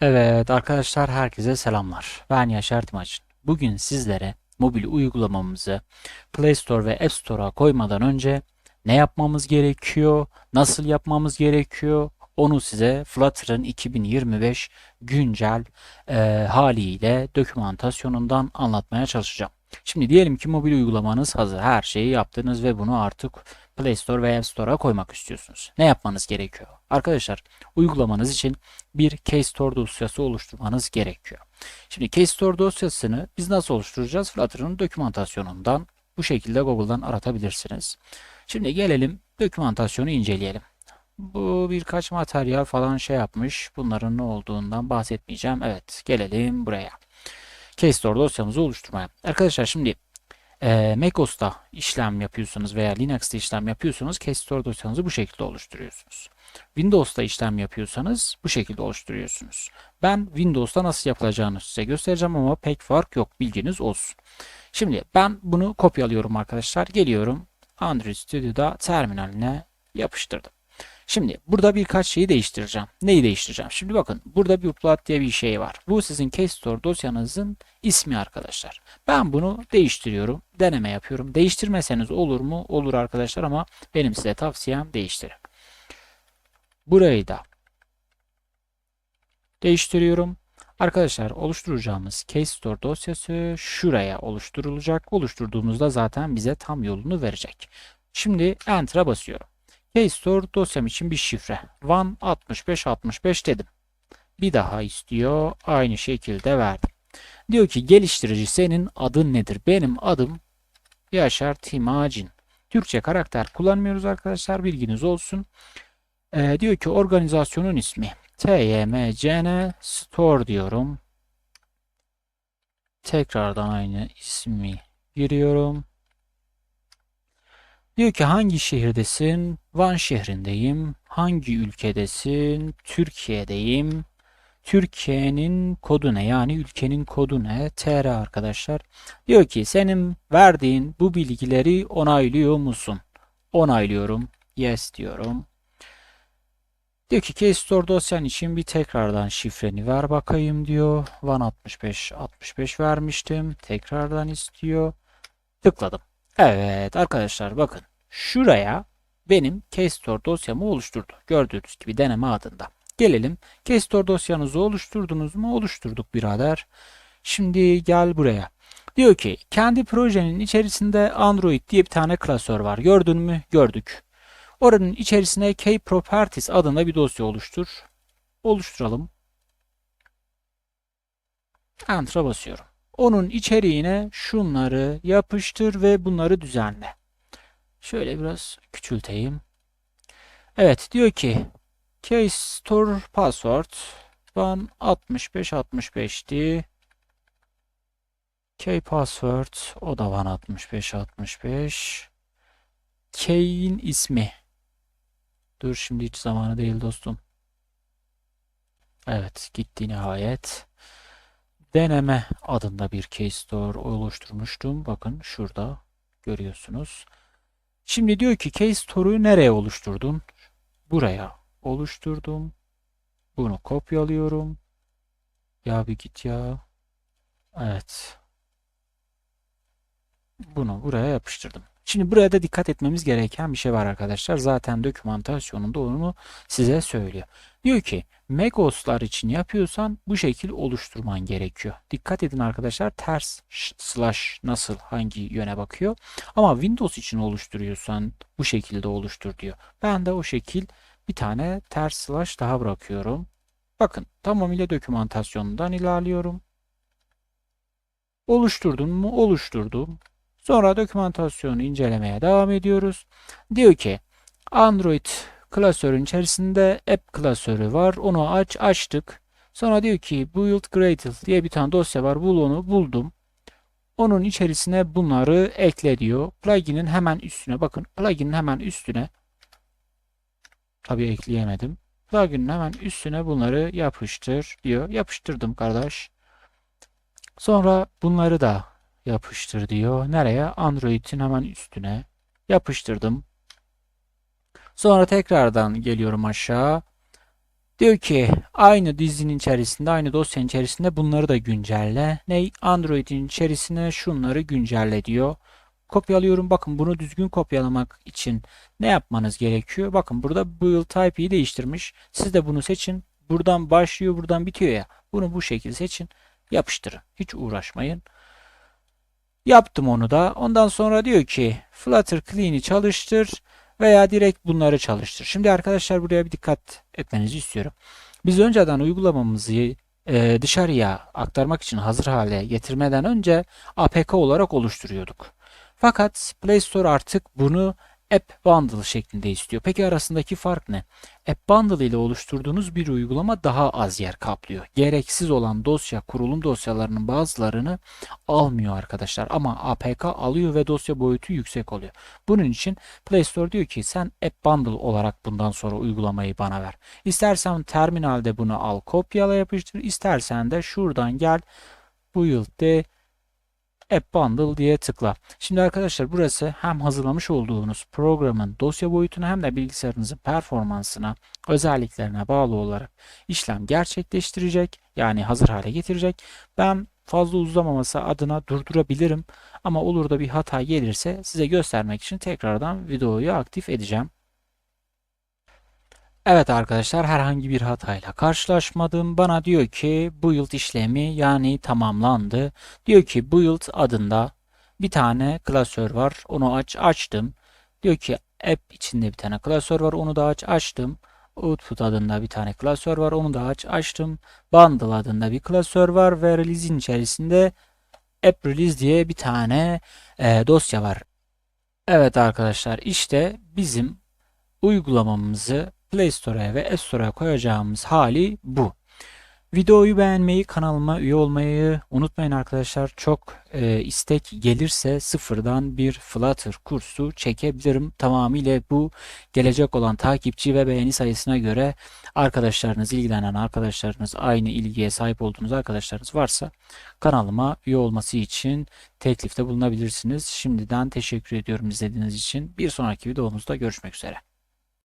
Evet arkadaşlar herkese selamlar. Ben Yaşar Timaçın. Bugün sizlere mobil uygulamamızı Play Store ve App Store'a koymadan önce ne yapmamız gerekiyor, nasıl yapmamız gerekiyor onu size Flutter'ın 2025 güncel e, haliyle dokümantasyonundan anlatmaya çalışacağım. Şimdi diyelim ki mobil uygulamanız hazır. Her şeyi yaptınız ve bunu artık Play Store ve App Store'a koymak istiyorsunuz. Ne yapmanız gerekiyor? Arkadaşlar uygulamanız için bir KStore dosyası oluşturmanız gerekiyor. Şimdi KStore dosyasını biz nasıl oluşturacağız? Flutter'ın dokümantasyonundan bu şekilde Google'dan aratabilirsiniz. Şimdi gelelim dokümantasyonu inceleyelim. Bu birkaç materyal falan şey yapmış. Bunların ne olduğundan bahsetmeyeceğim. Evet gelelim buraya. KStore dosyamızı oluşturmaya. Arkadaşlar şimdi e, macOS'ta işlem yapıyorsunuz veya Linux'ta işlem yapıyorsanız KStore dosyanızı bu şekilde oluşturuyorsunuz. Windows'ta işlem yapıyorsanız bu şekilde oluşturuyorsunuz. Ben Windows'ta nasıl yapılacağını size göstereceğim ama pek fark yok bilginiz olsun. Şimdi ben bunu kopyalıyorum arkadaşlar. Geliyorum Android Studio'da terminaline yapıştırdım. Şimdi burada birkaç şeyi değiştireceğim. Neyi değiştireceğim? Şimdi bakın burada bir upload diye bir şey var. Bu sizin KStore dosyanızın ismi arkadaşlar. Ben bunu değiştiriyorum. Deneme yapıyorum. Değiştirmeseniz olur mu? Olur arkadaşlar ama benim size tavsiyem değiştirin. Burayı da değiştiriyorum. Arkadaşlar oluşturacağımız KStore dosyası şuraya oluşturulacak. Oluşturduğumuzda zaten bize tam yolunu verecek. Şimdi Enter'a basıyorum. KStore dosyam için bir şifre. 16565 dedim. Bir daha istiyor. Aynı şekilde verdim. Diyor ki geliştirici senin adın nedir? Benim adım Yaşar Timacin. Türkçe karakter kullanmıyoruz arkadaşlar. Bilginiz olsun. Ee, diyor ki organizasyonun ismi. TYMCN Store diyorum. Tekrardan aynı ismi giriyorum. Diyor ki hangi şehirdesin? Van şehrindeyim. Hangi ülkedesin? Türkiye'deyim. Türkiye'nin kodu ne? Yani ülkenin kodu ne? TR arkadaşlar. Diyor ki senin verdiğin bu bilgileri onaylıyor musun? Onaylıyorum. Yes diyorum. Diyor ki KStore dosyan için bir tekrardan şifreni ver bakayım diyor. 165 65 vermiştim. Tekrardan istiyor. Tıkladım. Evet arkadaşlar bakın şuraya benim KStore dosyamı oluşturdu. Gördüğünüz gibi deneme adında. Gelelim KStore dosyanızı oluşturdunuz mu? Oluşturduk birader. Şimdi gel buraya. Diyor ki kendi projenin içerisinde Android diye bir tane klasör var. Gördün mü? Gördük. Oranın içerisine kproperties adında bir dosya oluştur. Oluşturalım. Enter'a basıyorum. Onun içeriğine şunları yapıştır ve bunları düzenle. Şöyle biraz küçülteyim. Evet diyor ki KStore password ben 65 65'ti. K password o da van 65 65. K'in ismi. Dur şimdi hiç zamanı değil dostum. Evet gitti nihayet deneme adında bir case store oluşturmuştum. Bakın şurada görüyorsunuz. Şimdi diyor ki case store'u nereye oluşturdun? Buraya oluşturdum. Bunu kopyalıyorum. Ya bir git ya. Evet. Bunu buraya yapıştırdım. Şimdi buraya da dikkat etmemiz gereken bir şey var arkadaşlar. Zaten dokümantasyonunda onu size söylüyor. Diyor ki Megos'lar için yapıyorsan bu şekil oluşturman gerekiyor. Dikkat edin arkadaşlar ters slash nasıl hangi yöne bakıyor. Ama Windows için oluşturuyorsan bu şekilde oluştur diyor. Ben de o şekil bir tane ters slash daha bırakıyorum. Bakın tamamıyla dokümantasyonundan ilerliyorum. Oluşturdun mu? Oluşturdum. Sonra dokümantasyonu incelemeye devam ediyoruz. Diyor ki Android klasörün içerisinde app klasörü var. Onu aç açtık. Sonra diyor ki build gradle diye bir tane dosya var. Bul onu buldum. Onun içerisine bunları ekle diyor. Plugin'in hemen üstüne bakın. Plugin'in hemen üstüne tabii ekleyemedim. Plugin'in hemen üstüne bunları yapıştır diyor. Yapıştırdım kardeş. Sonra bunları da yapıştır diyor. Nereye? Android'in hemen üstüne yapıştırdım. Sonra tekrardan geliyorum aşağı. Diyor ki aynı dizinin içerisinde, aynı dosyanın içerisinde bunları da güncelle. Ne? Android'in içerisine şunları güncelle diyor. Kopyalıyorum. Bakın bunu düzgün kopyalamak için ne yapmanız gerekiyor? Bakın burada build type'i değiştirmiş. Siz de bunu seçin. Buradan başlıyor, buradan bitiyor ya. Bunu bu şekilde seçin. Yapıştırın. Hiç uğraşmayın. Yaptım onu da. Ondan sonra diyor ki Flutter Clean'i çalıştır veya direkt bunları çalıştır. Şimdi arkadaşlar buraya bir dikkat etmenizi istiyorum. Biz önceden uygulamamızı e, dışarıya aktarmak için hazır hale getirmeden önce APK olarak oluşturuyorduk. Fakat Play Store artık bunu App Bundle şeklinde istiyor. Peki arasındaki fark ne? App Bundle ile oluşturduğunuz bir uygulama daha az yer kaplıyor. Gereksiz olan dosya, kurulum dosyalarının bazılarını almıyor arkadaşlar. Ama APK alıyor ve dosya boyutu yüksek oluyor. Bunun için Play Store diyor ki sen App Bundle olarak bundan sonra uygulamayı bana ver. İstersen terminalde bunu al kopyala yapıştır. İstersen de şuradan gel build'de App Bundle diye tıkla. Şimdi arkadaşlar burası hem hazırlamış olduğunuz programın dosya boyutuna hem de bilgisayarınızın performansına, özelliklerine bağlı olarak işlem gerçekleştirecek. Yani hazır hale getirecek. Ben fazla uzamaması adına durdurabilirim. Ama olur da bir hata gelirse size göstermek için tekrardan videoyu aktif edeceğim. Evet arkadaşlar herhangi bir hatayla karşılaşmadım. Bana diyor ki build işlemi yani tamamlandı. Diyor ki build adında bir tane klasör var. Onu aç açtım. Diyor ki app içinde bir tane klasör var. Onu da aç açtım. Output adında bir tane klasör var. Onu da aç açtım. Bundle adında bir klasör var ve release'in içerisinde app release diye bir tane e, dosya var. Evet arkadaşlar işte bizim uygulamamızı Play Store'a ve App Store'a koyacağımız hali bu. Videoyu beğenmeyi, kanalıma üye olmayı unutmayın arkadaşlar. Çok e, istek gelirse sıfırdan bir Flutter kursu çekebilirim. Tamamıyla bu gelecek olan takipçi ve beğeni sayısına göre arkadaşlarınız, ilgilenen arkadaşlarınız, aynı ilgiye sahip olduğunuz arkadaşlarınız varsa kanalıma üye olması için teklifte bulunabilirsiniz. Şimdiden teşekkür ediyorum izlediğiniz için. Bir sonraki videomuzda görüşmek üzere.